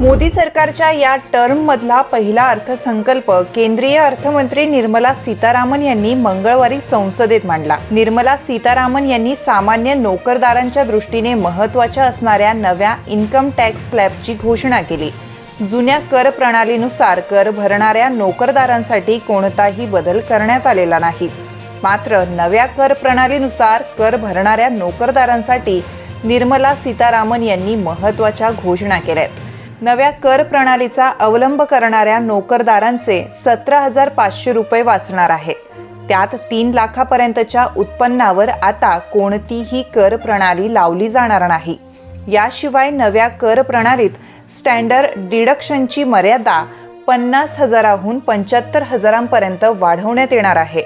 मोदी सरकारच्या या टर्ममधला पहिला अर्थसंकल्प केंद्रीय अर्थमंत्री निर्मला सीतारामन यांनी मंगळवारी संसदेत मांडला. निर्मला सीतारामन यांनी सामान्य नोकरदारांच्या दृष्टीने महत्त्वाच्या असणाऱ्या नव्या इन्कम टॅक्स स्लॅबची घोषणा केली. जुन्या कर प्रणालीनुसार कर भरणाऱ्या नोकरदारांसाठी कोणताही बदल करण्यात आलेला नाही. मात्र नव्या कर प्रणालीनुसार कर भरणाऱ्या नोकरदारांसाठी निर्मला सीतारामन यांनी महत्त्वाच्या घोषणा केल्या आहेत नव्या कर प्रणालीचा अवलंब करणाऱ्या नोकरदारांचे सतरा हजार पाचशे रुपये वाचणार आहे. त्यात तीन लाखापर्यंतच्या उत्पन्नावर आता कोणतीही कर प्रणाली लावली जाणार नाही. याशिवाय नव्या कर प्रणालीत स्टँडर्ड डिडक्शनची मर्यादा पन्नास हजाराहून पंच्याहत्तर हजारांपर्यंत वाढवण्यात येणार आहे.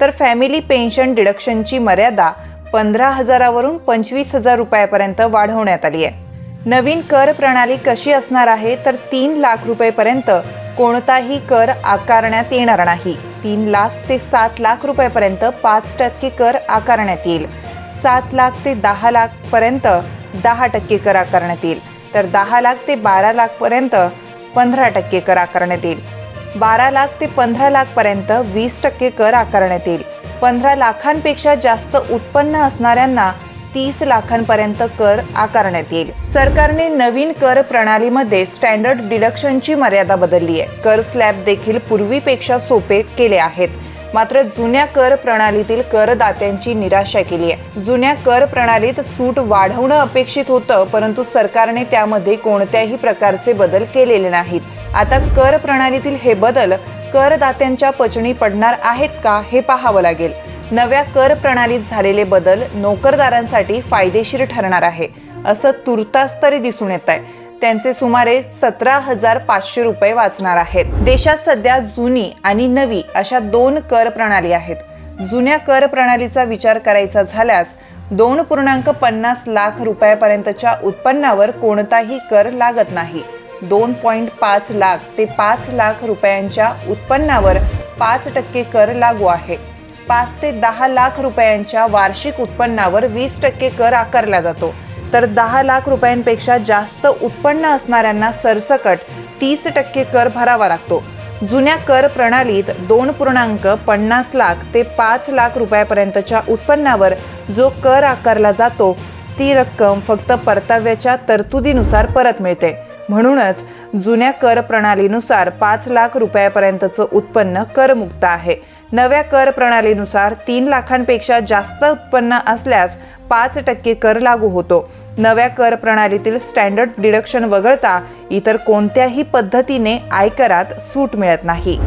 तर फॅमिली पेन्शन डिडक्शनची मर्यादा पंधरा हजारावरून पंचवीस हजार रुपयापर्यंत वाढवण्यात आली आहे. नवीन कर प्रणाली कशी असणार आहे? तर तीन लाख रुपयेपर्यंत कोणताही कर आकारण्यात येणार नाही. तीन लाख ते सात लाख रुपयेपर्यंत पाच टक्के कर आकारण्यात येईल. सात लाख ते दहा लाखपर्यंत दहा टक्के कर आकारण्यात येईल. तर दहा लाख ते बारा लाखपर्यंत पंधरा टक्के कर आकारण्यात येईल. बारा लाख ते पंधरा लाखपर्यंत वीस टक्के कर आकारण्यात येईल. पंधरा लाखांपेक्षा जास्त उत्पन्न असणाऱ्यांना तीस लाखांपर्यंत कर आकारण्यात येईल. सरकारने नवीन कर प्रणालीमध्ये स्टँडर्ड डिडक्शनची मर्यादा बदलली आहे कर स्लॅब देखील पूर्वीपेक्षा सोपे केले आहेत. मात्र जुन्या कर प्रणालीतील करदात्यांची निराशा केली आहे जुन्या कर प्रणालीत सूट वाढवणं अपेक्षित होतं परंतु सरकारने त्यामध्ये कोणत्याही प्रकारचे बदल केलेले नाहीत. आता कर प्रणालीतील हे बदल करदात्यांच्या पचनी पडणार आहेत का हे पाहावं लागेल. नव्या कर प्रणालीत झालेले बदल नोकरदारांसाठी फायदेशीर ठरणार आहे. असं तुर्तास तरी दिसून येत आहे. त्यांचे सुमारे सतरा हजार पाचशे रुपये वाचणार आहेत. देशात सध्या जुनी आणि नवी अशा दोन कर प्रणाली आहेत. जुन्या कर प्रणालीचा विचार करायचा झाल्यास दोन पूर्णांक पन्नास लाख रुपयापर्यंतच्या उत्पन्नावर कोणताही कर लागत नाही. दोन पॉईंट पाच लाख ते पाच लाख रुपयांच्या उत्पन्नावर पाच टक्के कर लागू आहे. पाच ते दहा लाख रुपयांच्या वार्षिक उत्पन्नावर वीस टक्के कर आकारला जातो. तर दहा लाख रुपयांपेक्षा जास्त उत्पन्न असणाऱ्यांना सरसकट तीस टक्के कर भरावा लागतो. जुन्या कर प्रणालीत दोन पूर्णांक पन्नास लाख ते पाच लाख रुपयापर्यंतच्या उत्पन्नावर जो कर आकारला जातो ती रक्कम फक्त परताव्याच्या तरतुदीनुसार परत मिळते. म्हणूनच जुन्या कर प्रणालीनुसार पाच लाख रुपयापर्यंतचं उत्पन्न करमुक्त आहे. नव्या कर प्रणालीनुसार तीन लाखांपेक्षा जास्त उत्पन्न असल्यास पाच टक्के कर लागू होतो. नव्या कर प्रणालीतील स्टँडर्ड डिडक्शन वगळता इतर कोणत्याही पद्धतीने आयकरात सूट मिळत नाही.